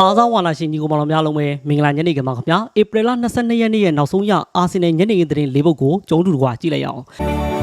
အားစားဝါနာရှင်ညီကိုမောင်တော်များလုံးပဲမင်္ဂလာညနေခင်းပါခင်ဗျာဧပြီလ22ရက်နေ့ရဲ့နောက်ဆုံးရအာဆင်နယ်ညနေခင်းသတင်း၄ပုဒ်ကိုကျုံတူတကွာကြည့်လိုက်ရအောင်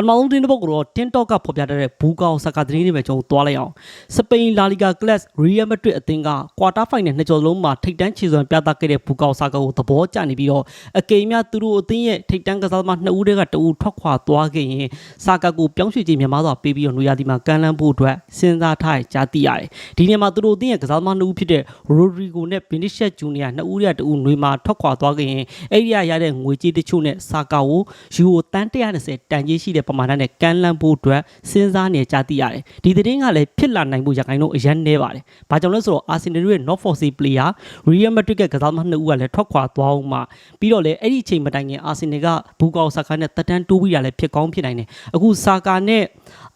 own. ပထမဆုံးသတင်းတစ်ပုဒ်ကိုတော့ TikTok ကဖော်ပြထားတဲ့ဘူကောင်ဆာကာသတင်းတွေပဲကျုံသွားလိုက်အောင်စပိန်လာလီဂါကလပ်ရီယယ်မက်ဒရစ်အသင်းကကွာတာဖိုင်နယ်နှစ်ကျော်လုံးမှာထိပ်တန်းခြေစွမ်းပြသခဲ့တဲ့ဘူကောင်ဆာကာကိုသဘောကျနေပြီးတော့အကိမ်များသူတို့အသင်းရဲ့ထိပ်တန်းကစားသမားနှစ်ဦးတည်းကတဦးထွက်ခွာသွားခဲ့ရင်ဆာကာကိုပြောင်းရွှေ့ခြင်းမြန်မာစွာပေးပြီးတော့နွေရာသီမှာကန်လန်းဖို့အတွက်စဉ်းစားထားရကြားသိရတယ်ဒီနေရာမှာသူတို့အသင်းရဲ့ကစားသမားနှစ်ဦးဖြစ်တဲ့ရိုဒရီဂိုနဲ့ဗင်နစ်ရှက်ဂျူနီယာနှစ်ဦးတည်းကတဦးနွေမှာထွက်ခွာသွားခဲ့ရင်အဲ့ဒီရရတဲ့ငွေကြေးတချို့နဲ့ဆာကာကိုယူရိုတန်120တန်ကြီးရှိတဲ့ပမာဏနဲ့ကန်လန်းဖို့အတွက်စဉ်းစားနေကြသိရတယ်ဒီသတင်းကလည်းဖြစ်လာနိုင်ဖို့ရခိုင်တော့အရန်နေပါတယ်ဘာကြောင့်လဲဆိုတော့အာဆင်နယ်ရဲ့ not for sale player Real Madrid ကကစားသမားနှစ်ဦးကလည်းထွက်ခွာသွားအောင်မှပြီးတော့လည်းအဲ့ဒီအချိန်မတိုင်ခင်အာဆင်နယ်ကဘူကောက်ဆာကာနဲ့တက်တန်းတိုးပြီးတာလည်းဖြစ်ကောင်းဖြစ်နိုင်တယ်အခုဆာကာနဲ့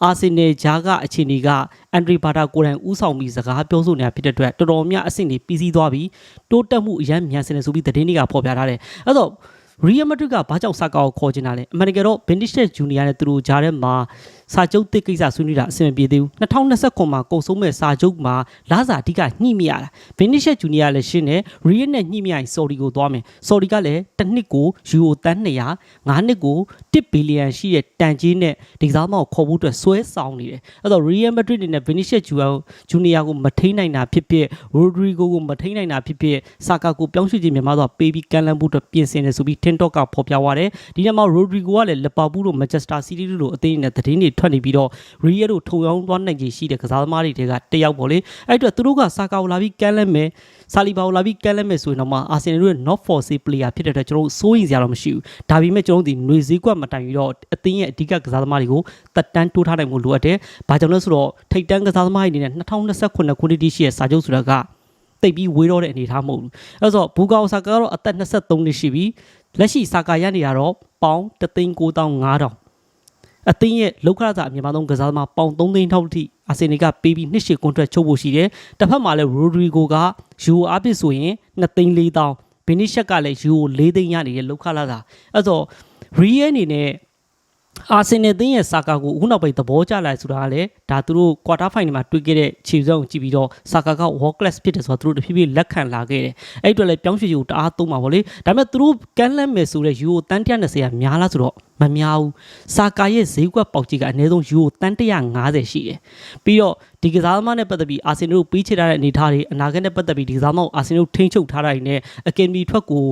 အာဆင်နယ်ဂျာကအခြေအနေကအန်ဒရီဘာတာကိုယ်တိုင်ဦးဆောင်ပြီးစကားပြောဆိုနေတာဖြစ်တဲ့အတွက်တော်တော်များအဆင့်တွေပြီးစီးသွားပြီးတိုးတက်မှုအရန်မြန်စင်တယ်ဆိုပြီးသတင်းတွေကဖော်ပြထားတယ်အဲ့တော့ ရီယယ်မက်ဒရစ်ကဘာကြောင့်ဆာကာကိုခေါ်ချင်တာလဲအမေရိကန်တော့ဘင်ဒစ်ရှက်ဂျူနီယာနဲ့သူတို့ကြားထဲမှာ စာချုပ်တစ်ကိစ္စဆွေးနွေးတာအဆင်မပြေသေးဘူး2029မှာကုန်ဆုံးမဲ့စာချုပ်မှာလာစာအဓိကညှိမရတာဘင်ဒစ်ရှက်ဂျူနီယာလည်းရှင်းတယ်ရီယယ်နဲ့ညှိမရရင်ဆော်ဒီကိုသွားမယ်ဆော်ဒီကလည်းတစ်နှစ်ကိုယူရိုတန်း200 9နှစ်ကို1ဘီလီယံရှိတဲ့တန်ကြီးနဲ့ဒီကစားမကိုခေါ်ဖို့အတွက်ဆွဲဆောင်နေတယ်အဲ့တော့ရီယယ်မက်ဒရစ်နဲ့ဘင်ဒစ်ရှက်ဂျူဂျူနီယာကိုမထိန်းနိုင်တာဖြစ်ဖြစ်ရိုဒရီဂိုကိုမထိန်းနိုင်တာဖြစ်ဖြစ်ဆာကာကိုပြောင်းရွှေ့ခြင်းမြန်မာတော့ပေးပြီးကန်လန်ဖို့အတွက်ပြင်ဆင်နေဆိုပြီး TikTok ကဖော်ပြသွားတယ်ဒီနေ့မှာ Rodrigo ကလည်းလပါပူတို့ Manchester City တို့လိုအသင်းနဲ့သတင်းတွေထွက်နေပြီးတော့ Real တို့ထုံရောင်းသွားနိုင်ခြေရှိတဲ့ကစားသမားတွေတဲကတယောက်ပေါ့လေအဲ့အတွက်သူတို့ကဆာကာကိုလာပြီးကန်လန်မယ်ဆာလီဘာကိုလာပြီးကန်လန်မယ်ဆိုရင်တော့မှအာဆင်နယ်တို့ရဲ့ not for sale player ဖြစ်တဲ့အတွက်ကျွန်တော်တို့စိုးရိမ်စရာတော့မရှိဘူးဒါပေမဲ့ကျွန်တော်တို့ဒီຫນွေစည်းကွက်မတိုင်ပြီးတော့အသင်းရဲ့အဓိကကစားသမားတွေကိုတက်တန်းတိုးထားနိုင်မှုလိုအပ်တယ်ဘာကြောင့်လဲဆိုတော့ထိတ်တန်းကစားသမားတွေအနေနဲ့2029ခုနှစ်တိရှိရဲ့စာချုပ်ဆိုတာကတိတ်ပြီးဝေးတော့တဲ့အနေအထားမဟုတ်ဘူးအဲ့တော့ဘူကာအိုဆာကာကတော့အသက်23နှစ်ရှိပြီလက်ရှိဆာကာရနေရတော့ပေါင်3,9500 အသင်းရဲ့လောက်ခရစာအမြင့်ဆုံးကစားသမားပေါင်3သိန်းထောက်အထိအာဆင်နယ်ကပေးပြီးနှစ်ရှည်ကွန်ထရက်ချုပ်ဖို့ရှိတယ်တစ်ဖက်မှာလည်းရိုဒရီဂိုကယူအပစ်ဆိုရင်2သိန်း4,000ဘီနစ်ရှက်ကလည်းယူ4သိန်းရနေတဲ့လောက်ခရစာအဲ့တော့ရီယယ်အနေနဲ့အာဆင်နယ်သင်းရဲ့စာကာကိုအခုနောက်ပိုင်းသဘောကျလာဆိုတာကလည်းဒါသူတို့ကွာတာဖိုင်နယ်မှာတွေ့ခဲ့တဲ့ခြေစုံကြည့်ပြီးတော့စာကာက world class ဖြစ်တယ်ဆိုတော့သူတို့တဖြည်းဖြည်းလက်ခံလာခဲ့တယ်အဲ့အတွက်လည်းပြောင်းရွှေ့ယူတအားသုံးပါဗောလေဒါပေမဲ့သူတို့ကန်လန့်မယ်ဆိုတဲ့ယူကိုတန်း120ကများလားဆိုတော့မများဘူးစာကာရဲ့ဈေးကွက်ပေါက်ကြီးကအနည်းဆုံးယူကိုတန်း150ရှိတယ်ပြီးတော့ဒီကစားသမားနဲ့ပတ်သက်ပြီးအာဆင်နယ်တို့ပြီးချထားတဲ့အနေအထားတွေအနာဂတ်နဲ့ပတ်သက်ပြီးဒီကစားသမားကိုအာဆင်နယ်တို့ထိန်းချုပ်ထားတာတွေနဲ့အကင်မီထွက်ကို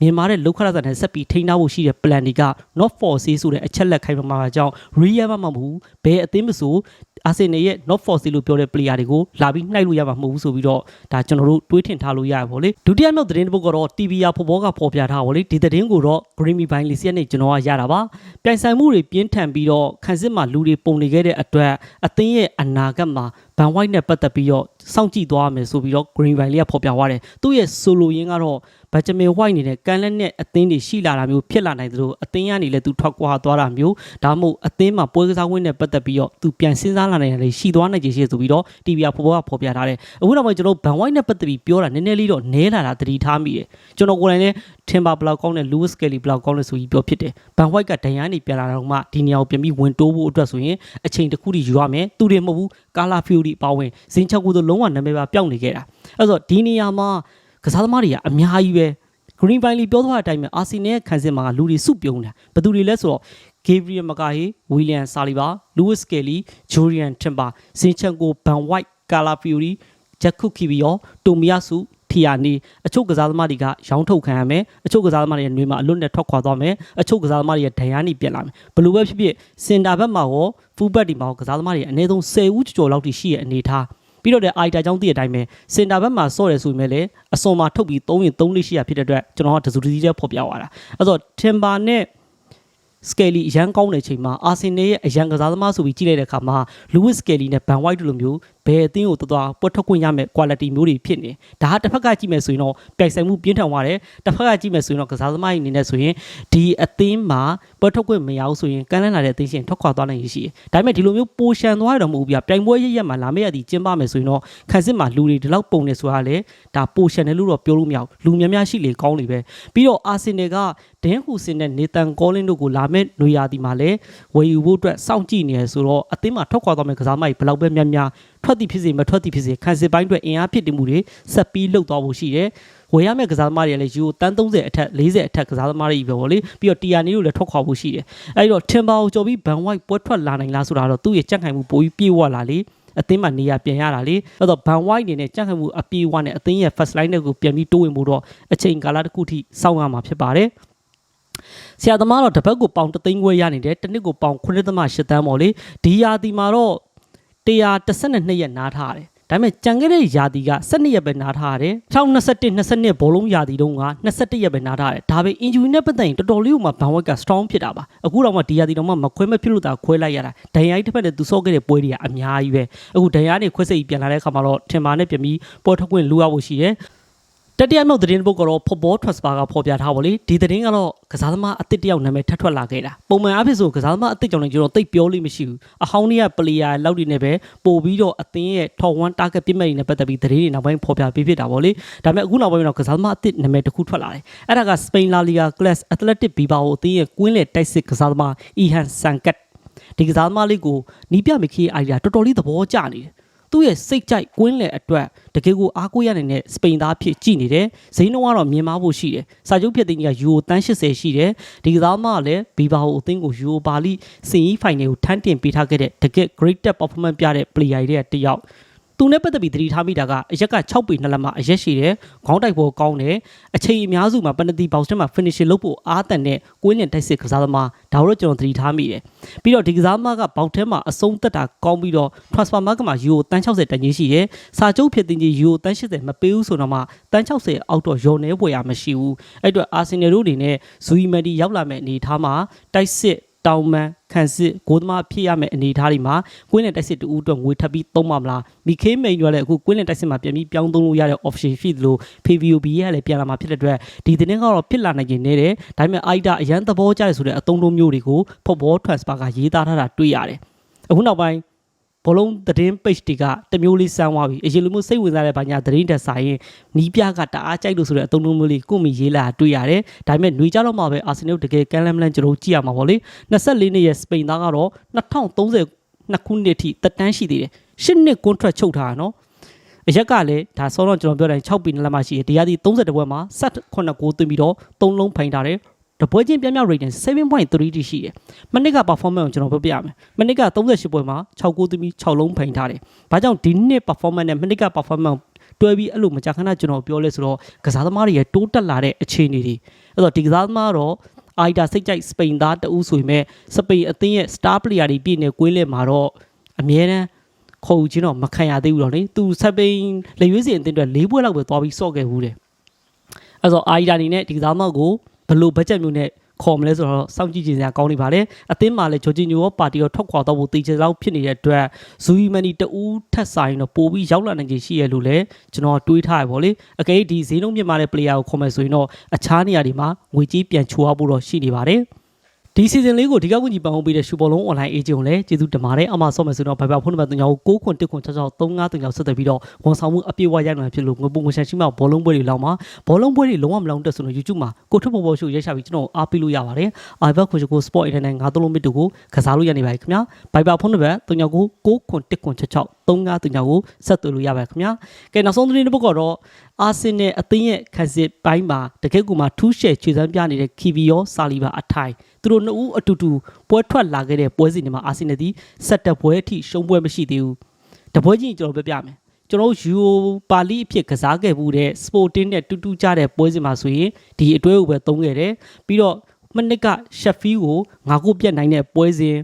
မြန်မာတဲ့လောက်ခရစာနဲ့ဆက်ပြီးထိန်းထားဖို့ရှိတဲ့ plan တွေက not for sale ဆိုတဲ့အချက်လက်ခိုင်မာမှာကြောင့် real မှမဟုတ်ဘူးဘယ်အသင်းမဆိုအာဆင်နယ်ရဲ့ not for sale လို့ပြောတဲ့ player တွေကိုလာပြီးနှိုက်လို့ရမှာမဟုတ်ဘူးဆိုပြီးတော့ဒါကျွန်တော်တို့တွေးထင်ထားလို့ရရပါလေဒုတိယမြောက်သတင်းတစ်ပုဒ်ကတော့ TV ရဖော်ဘောကဖော်ပြထားပါလေဒီသတင်းကိုတော့ Grammy by Lisa နဲ့ကျွန်တော်ကရတာပါပြိုင်ဆိုင်မှုတွေပြင်းထန်ပြီးတော့ခန်းစစ်မှာလူတွေပုံနေခဲ့တဲ့အတွက်အသင်းရဲ့အနာဂတ်မှာ ဘန်ဝိုက်နဲ့ပတ်သက်ပြီးတော့စောင့်ကြည့်သွားရမယ်ဆိုပြီးတော့ Green Bay လေးကဖော်ပြသွားတယ်သူ့ရဲ့ solo ရင်းကတော့ Benjamin White နေတဲ့ကန်လက်နဲ့အသင်းတွေရှိလာတာမျိုးဖြစ်လာနိုင်သလိုအသင်းကနေလည်းသူထွက်ခွာသွားတာမျိုးဒါမှမဟုတ်အသင်းမှာပွဲကစားဝင်းနဲ့ပတ်သက်ပြီးတော့သူပြန်စဉ်းစားလာနိုင်တယ်ရှိသွားနိုင်ခြေရှိဆိုပြီးတော့ TV ဖော်ဖော်ကဖော်ပြထားတယ်အခုနောက်ပိုင်းကျွန်တော်ဘန်ဝိုက်နဲ့ပတ်သက်ပြီးပြောတာနည်းနည်းလေးတော့နဲလာတာသတိထားမိတယ်ကျွန်တော်ကိုယ်တိုင်လည်း Timber ဘလောက်ကောင်းတဲ့ Lewis Kelly ဘလောက်ကောင်းလဲဆိုပြီးပြောဖြစ်တယ်ဘန်ဝိုက်ကဒဏ်ရာနေပြန်လာတော့မှဒီနေရာကိုပြန်ပြီးဝင်တိုးဖို့အတွက်ဆိုရင်အချိန်တစ်ခုတည်းယူရမယ်သူတွေမဟုတ်ဘူး ကာလာဖီယိုဒီအပါဝင်ဇင်းချက်ကူတို့လုံးဝနာမည်ပါပျောက်နေခဲ့တာအဲ့တော့ဒီနေရာမှာကစားသမားတွေကအများကြီးပဲ Green Valley ပြောသွားတဲ့အတိုင်းပဲအာဆီနယ်ရဲ့ခံစစ်မှာလူတွေစုပြုံတာဘယ်သူတွေလဲဆိုတော့ Gabriel Maguire, William Saliba, Lewis Kelly, Julian Timber, Zinchenko, Van White, Calafiori, Jakub Kibio, Tomiyasu ထီယာနီအချို့ကစားသမားတွေကရောင်းထုတ်ခံရမယ်အချို့ကစားသမားတွေရဲ့နှွေးမှာအလွတ်နဲ့ထွက်ခွာသွားမယ်အချို့ကစားသမားတွေရဲ့ဒဏ်ရာနေပြက်လာမယ်ဘယ်လိုပဲဖြစ်ဖြစ်စင်တာဘက်မှာရောဖူးဘက်ဒီမှာရောကစားသမားတွေအနည်းဆုံး10ဦးကျော်လောက်ထိရှိရဲ့အနေထားပြီးတော့တဲ့အိုက်တာကြောင့်တည့်တဲ့အတိုင်းပဲစင်တာဘက်မှာဆော့ရဆိုပေမဲ့လည်းအစွန်မှာထုတ်ပြီး3ရင်3လေးရှိရဖြစ်တဲ့အတွက်ကျွန်တော်ကတစုတစည်းတည်းဖော်ပြသွားတာအဲ့တော့ Timber နဲ့ Skelly အရန်ကောင်းတဲ့အချိန်မှာအာဆင်နယ်ရဲ့အရန်ကစားသမားဆိုပြီးကြည့်လိုက်တဲ့အခါမှာ Lewis Skelly နဲ့ Van White တို့လိုမျိုး ဘဘယ်အသင်းကိုတော်တော်ပွတ်ထွက်ခွင့်ရမယ် quality မျိုးတွေဖြစ်နေဒါဟာတစ်ဖက်ကကြည့်မယ်ဆိုရင်တော့ပြိုင်ဆိုင်မှုပြင်းထန်သွားတယ်တစ်ဖက်ကကြည့်မယ်ဆိုရင်တော့ကစားသမားတွေအနေနဲ့ဆိုရင်ဒီအသင်းမှာပွတ်ထွက်ခွင့်မရဘူးဆိုရင်ကမ်းလှမ်းလာတဲ့အသင်းရှင်ထွက်ခွာသွားနိုင်ရရှိတယ်ဒါပေမဲ့ဒီလိုမျိုးပိုရှန်သွားရတော့မဟုတ်ဘူးပြပြိုင်ပွဲရရက်မှာလာမယ့်ရည်ကျင်းပမယ်ဆိုရင်တော့ခန်းစစ်မှာလူတွေဒီလောက်ပုံနေဆိုတာလေဒါပိုရှန်တယ်လို့တော့ပြောလို့မရဘူးလူများများရှိလေကောင်းလေပဲပြီးတော့အာဆင်နယ်ကဒင်းဟူစင်နဲ့နေတန်ကောလင်းတို့ကိုလာမယ့်နွေရာသီမှာလည်းဝယ်ယူဖို့အတွက်စောင့်ကြည့်နေရဆိုတော့အသင်းမှာထွက်ခွာသွားမယ့်ကစားမကြီးဘယ်လောက်ပဲများများထွက်သည်ဖြစ်စေမထွက်သည်ဖြစ်စေခန်းစစ်ပိုင်းအတွက်အင်အားဖြစ်တည်မှုတွေဆက်ပြီးလှုပ်သွားဖို့ရှိတယ်ဝယ်ရမယ့်ကစားသမားတွေလည်းယူတန်း30အထက်40အထက်ကစားသမားတွေပဲပေါ့လေပြီးတော့တီယာနီတို့လည်းထွက်ခွာဖို့ရှိတယ်အဲဒီတော့ထင်ပါကိုကြော်ပြီးဘန်ဝိုက်ပွဲထွက်လာနိုင်လားဆိုတာတော့သူ့ရဲ့ကြက်ခိုင်မှုပိုပြီးပြေဝလာလေအသင်းမှာနေရာပြန်ရတာလေအဲ့တော့ဘန်ဝိုက်အနေနဲ့ကြက်ခိုင်မှုအပြေဝနဲ့အသင်းရဲ့ first line တွေကိုပြန်ပြီးတိုးဝင်ဖို့တော့အချိန်ကာလတစ်ခုထိစောင့်ရမှာဖြစ်ပါတယ်ဆရာသမားတော့တစ်ပတ်ကိုပေါင်3သိန်းခွဲရနေတယ်တစ်နှစ်ကိုပေါင်9.8တန်းပေါ့လေဒီယာတီမှာတော့ 112ရက်နားထားရတယ်ဒါပေမဲ့ကြံခဲ့တဲ့ယာတီက12ရက်ပဲနားထားရတယ်2021 22ဘောလုံးယာတီတုန်းက21ရက်ပဲနားထားရတယ်ဒါပေ injury နဲ့ပတ်သက်ရင်တော်တော်လေးကိုမှဘန်ဝက်က strong ဖြစ်တာပါအခုတော့မှဒီယာတီတော့မှမခွဲမဖြစ်လို့သာခွဲလိုက်ရတာဒဏ်ရာကြီးတစ်ဖက်နဲ့သူဆော့ခဲ့တဲ့ပွဲတွေကအများကြီးပဲအခုဒဏ်ရာနဲ့ခွဲစိတ်ပြန်လာတဲ့အခါမှာတော့ထင်ပါနဲ့ပြန်ပြီးပွဲထွက်ခွင့်လိုရဖို့ရှိတယ် တတိယမြောက်သတင်းတစ်ပုဒ်ကတော့ football transfer ကဖော်ပြထားပါလေဒီသတင်းကတော့ကစားသမားအသစ်တစ်ယောက်နာမည်ထပ်ထွက်လာခဲ့တာပုံမှန်အဖြစ်ဆိုကစားသမားအသစ်ကြောင့်လည်းကျွန်တော်သိပ်ပြောလို့မရှိဘူးအဟောင်းတွေက player လောက်တွေနဲ့ပဲပို့ပြီးတော့အသင်းရဲ့ top 1 target ပြစ်မဲ့တွေနဲ့ပတ်သက်ပြီးသတင်းတွေနောက်ပိုင်းဖော်ပြပေးဖြစ်တာပေါ့လေဒါပေမဲ့အခုနောက်ပိုင်းတော့ကစားသမားအသစ်နာမည်တစ်ခုထွက်လာတယ်အဲ့ဒါက Spain La Liga class Athletic Bilbao အသင်းရဲ့ကွင်းလေတိုက်စစ်ကစားသမား Ihan Sankat ဒီကစားသမားလေးကိုနီးပြမခေးအိုင်ဒီယာတော်တော်လေးသဘောကျနေတယ် သူ့ရဲ့စိတ်ကြိုက်ကွင်းလေအတွက်တကယ်ကိုအားကိုးရနိုင်တဲ့စပိန်သားဖြစ်ကြည့်နေတယ်။ဇိန်းတော့ကတော့မြင်မာဖို့ရှိတယ်။စာချုပ်ဖြစ်တဲ့ကြီးကယူရိုတန်း80ရှိတယ်။ဒီကစားမကလည်းဘီဘာဟိုအသင်းကိုယူရိုပါလိစင်ကြီးဖိုင်နယ်ကိုထမ်းတင်ပေးထားခဲ့တဲ့တကယ် great performance ပြတဲ့ player တွေကတယောက် သူနဲ့ပတ်သက်ပြီးသတိထားမိတာကအရက်က6ပေနှစ်လက်မှာအရက်ရှိတယ်ခေါင်းတိုက်ပေါ်ကောင်းတယ်အချိန်အများစုမှာပနတီဘောက်စတက်မှာ finishing လုပ်ဖို့အားတန်တဲ့ကွင်းလင်တိုက်စစ်ကစားသမားဒါတော့ကျွန်တော်သတိထားမိတယ်ပြီးတော့ဒီကစားသမားကဘောက်ထဲမှာအဆုံးသက်တာကောင်းပြီးတော့ transfer market မှာ euro တန်း60တန်ကြီးရှိတယ်စာချုပ်ဖြစ်တင်ကြီး euro တန်း80မပေးဘူးဆိုတော့မှတန်း60အောက်တော့ရော်နေပွဲရမရှိဘူးအဲ့အတွက်အာဆင်နယ်တို့အနေနဲ့ဇူီမန်ဒီရောက်လာမဲ့အနေအထားမှာတိုက်စစ် တောင်မန်ခန့်စစ်ဂိုးသမားဖြစ်ရမယ့်အနေအထားတွေမှာကွင်းလင်တိုက်စစ်တူဦးအတွက်ငွေထပ်ပြီးသုံးပါမလားမီခေးမိန်ရွာလည်းအခုကွင်းလင်တိုက်စစ်မှာပြန်ပြီးပြောင်းသုံးလို့ရတဲ့ option ရှိသလို PVOB ရဲ့လည်းပြန်လာမှာဖြစ်တဲ့အတွက်ဒီသတင်းကတော့ဖြစ်လာနိုင်ခြင်းနေတယ်ဒါပေမဲ့ AIDA အရန်သဘောကျတယ်ဆိုတဲ့အသုံးလုံးမျိုးတွေကို football transfer ကရေးသားထားတာတွေ့ရတယ်အခုနောက်ပိုင်း ဘောလုံးသတင်း page တွေကတမျိုးလေးစမ်းသွားပြီအရင်လိုမျိုးစိတ်ဝင်စားတဲ့ဘာညာသတင်းတက်ဆိုင်ရင်နီးပြကတအားကြိုက်လို့ဆိုတဲ့အသုံးလုံးမျိုးလေးကိုမီရေးလာတာတွေ့ရတယ်ဒါပေမဲ့ຫນွေကြတော့မှပဲအာဆင်နယ်တကယ်ကမ်းလမ်းမလန်ကျွန်တော်တို့ကြည့်ရမှာပေါ့လေ24နှစ်ရဲ့စပိန်သားကတော့2032ခုနှစ်ထိတက်တန်းရှိသေးတယ်10နှစ် contract ချုပ်ထားတာနော်အရက်ကလည်းဒါဆောတော့ကျွန်တော်ပြောတယ်6ปีနှစ်လက်မှရှိတယ်တရားဒီ30ပွဲမှာ7 9ကိုသွင်းပြီးတော့3လုံးဖိုင်ထားတယ် တပွဲချင်းပြမြောက် rating 7.3တိရှိတယ်။မနစ်က performance ကိုကျွန်တော်ပြောပြရမယ်။မနစ်က38ပွဲမှာ6ကိုသွင်းပြီး6လုံးဖိုင်ထားတယ်။ဘာကြောင့်ဒီနှစ် performance နဲ့မနစ်က performance တွဲပြီးအဲ့လိုမကြာခဏကျွန်တော်ပြောလဲဆိုတော့ကစားသမားတွေရဲ့တိုးတက်လာတဲ့အခြေအနေတွေအဲ့တော့ဒီကစားသမားတော့အိုင်တာစိတ်ကြိုက်စပိန်သားတဦးဆိုပေမဲ့စပိန်အသင်းရဲ့ star player တွေပြည့်နေကွင်းလဲမှာတော့အမြဲတမ်းခေါ်ယူခြင်းတော့မခံရသေးဘူးတော့လေသူစပိန်လက်ရွေးစင်အသင်းအတွက်၄ပွဲလောက်ပဲသွားပြီးစော့ခဲ့ဘူးတယ်အဲ့တော့အိုင်တာအနေနဲ့ဒီကစားသမားကို ဘယ်လိုဘတ်ဂျက်မျိုးနဲ့ခေါ်မလဲဆိုတော့စောင့်ကြည့်ကြည့်စရာကောင်းနေပါလေအသင်းမှာလည်းဂျော်ဂျီညိုရောပါတီရောထွက်ခွာတော့ဖို့တေချေလောက်ဖြစ်နေတဲ့အတွက်ဇူယီမန်နီတူးထက်ဆိုင်တော့ပို့ပြီးရောက်လာနိုင်ခြေရှိရလို့လည်းကျွန်တော်တွေးထားရပါလေအကယ်ဒီဈေးနှုန်းမြင့်မာတဲ့ player ကိုခေါ်မယ်ဆိုရင်တော့အခြားနေရာတွေမှာငွေကြေးပြန်ချိုးရဖို့တော့ရှိနေပါတယ် ဒီ season လေးကိုဒီကကူညီပန်ဟုတ်ပေးတဲ့ရှူဘောလုံး online agent ကိုလည်းကျေးဇူးတင်ပါတယ်အမဆော့မယ်ဆိုတော့ဘိုင်ဘာဖုန်းနံပါတ်3ကို6ခွန်1ခွန်6 6 3 5 3 6ဆက်သွယ်ပြီးတော့ဝန်ဆောင်မှုအပြည့်အဝရနိုင်ဖြစ်လို့ငွေပုံငွေရှန်ရှိမှဘောလုံးပွဲတွေလောက်မှာဘောလုံးပွဲတွေလုံးဝမလောင်တက်ဆိုတော့ YouTube မှာကိုထွတ်ပေါ်ပေါ်ရှိရိုက်ရှာပြီးကျွန်တော်အားပေးလို့ရပါတယ် iVer ကိုကို Sport Internet ငါးသုံးလုံးမြစ်တူကိုကစားလို့ရနေပါပြီခင်ဗျာဘိုင်ဘာဖုန်းနံပါတ်3ကို6ခွန်1ခွန်6 6 3 5 3ကိုဆက်သွယ်လို့ရပါတယ်ခင်ဗျာကဲနောက်ဆုံးသတင်းတစ်ပုဒ်ကတော့ အာဆင်နယ်အသင်းရဲ့ခန်းစစ်ပိုင်းမှာတကယ့်ကူမှာထူးရှယ်ခြေစမ်းပြနေတဲ့ KV ရောစာလီဘာအထိုင်သူတို့နှစ်ဦးအတူတူပွဲထွက်လာခဲ့တဲ့ပွဲစဉ်တွေမှာအာဆင်နယ်ဒီဆက်တက်ပွဲအထိရှုံးပွဲမရှိသေးဘူးတပွဲချင်းကျွန်တော်ပြောပြမယ်ကျွန်တော်ယူပါလီအဖြစ်ကစားခဲ့မှုတဲ့ Sporting နဲ့တူတူကြတဲ့ပွဲစဉ်မှာဆိုရင်ဒီအတွဲကိုပဲသုံးခဲ့တယ်ပြီးတော့မနစ်က Sheffield ကိုငါးခုပြတ်နိုင်တဲ့ပွဲစဉ်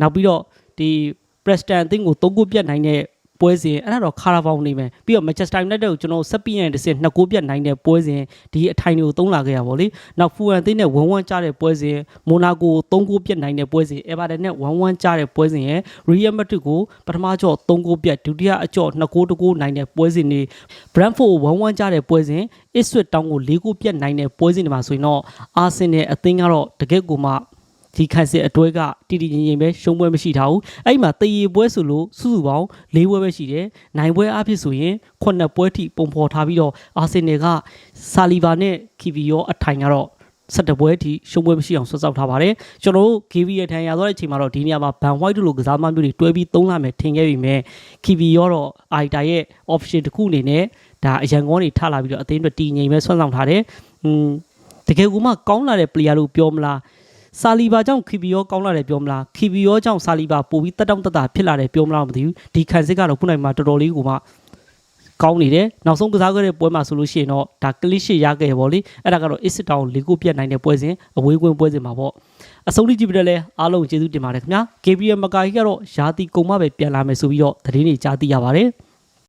နောက်ပြီးတော့ဒီ Preston အသင်းကို၃ခုပြတ်နိုင်တဲ့ ပွဲစဉ်အဲ့ဒါတော့ခါရာဘောင်နေမယ်ပြီးတော့ Manchester United ကိုကျွန်တော်ဆက်ပြီးရင်တစ်စင်နှစ်ကိုပြတ်နိုင်တဲ့ပွဲစဉ်ဒီအထိုင်တွေကိုသုံးလာခဲ့ရပါဗောလေနောက်ဖူဟန်သိန်းနဲ့ဝန်းဝန်းကြားတဲ့ပွဲစဉ်မိုနာကို3ကိုပြတ်နိုင်တဲ့ပွဲစဉ်အေဗာတန်နဲ့ဝန်းဝန်းကြားတဲ့ပွဲစဉ်ရဲ့ Real Madrid ကိုပထမကြော့3ကိုပြတ်ဒုတိယအကြော့2ကိုတကိုနိုင်တဲ့ပွဲစဉ်တွေ Brentford ကိုဝန်းဝန်းကြားတဲ့ပွဲစဉ် Ipswich Town ကို4ကိုပြတ်နိုင်တဲ့ပွဲစဉ်တွေမှာဆိုရင်တော့ Arsenal အသင်းကတော့တကယ့်ကိုမှ ဒီခန့်စစ်အတွဲကတီတီငင်ငင်ပဲရှုံးပွဲမရှိထားဘူးအဲ့ဒီမှာတရေပွဲဆိုလို့စုစုပေါင်း၄ပွဲပဲရှိတယ်နိုင်ပွဲအဖြစ်ဆိုရင်9ပွဲထိပုံဖော်ထားပြီးတော့အာဆင်နယ်ကဆာလီဗာနဲ့ကီဗီယောအထိုင်ကတော့17ပွဲအထိရှုံးပွဲမရှိအောင်ဆွတ်ဆောက်ထားပါတယ်ကျွန်တော်တို့ KV ရထန်ရသွားတဲ့အချိန်မှာတော့ဒီနေရာမှာဘန်ဝိုက်တို့လိုကစားမမျိုးတွေတွဲပြီးသုံးလာမယ်ထင်ခဲ့ပြီမဲ့ KV ရောတော့ Aita ရဲ့ option တစ်ခုအနေနဲ့ဒါအရန်ကောင်းတွေထလာပြီးတော့အသင်းအတွက်တည်ငြိမ်ပဲဆွတ်ဆောင်ထားတယ်อืมတကယ်ကိုမှကောင်းလာတဲ့ player လို့ပြောမလား ဆာလီဘာကြောင့်ခီဘီယောကောင်းလာတယ်ပြောမလားခီဘီယောကြောင့်ဆာလီဘာပို့ပြီးတက်တောင့်တက်တာဖြစ်လာတယ်ပြောမလားမသိဘူးဒီခံစစ်ကတော့ခုနိုင်မှာတော်တော်လေးကိုမှကောင်းနေတယ်နောက်ဆုံးကစားခဲ့တဲ့ပွဲမှာဆိုလို့ရှိရင်တော့ဒါကလစ်ရှစ်ရခဲ့ရပါလေအဲ့ဒါကတော့ Is Town လေးကိုပြတ်နိုင်တဲ့ပွဲစဉ်အဝေးကွင်းပွဲစဉ်မှာပေါ့အဆုံးထိကြည့်ပြတယ်လဲအားလုံးကျေးဇူးတင်ပါတယ်ခင်ဗျာ KBM မကာကြီးကတော့ယာတီကုံမပဲပြန်လာမယ်ဆိုပြီးတော့သတင်းတွေကြားသိရပါတယ်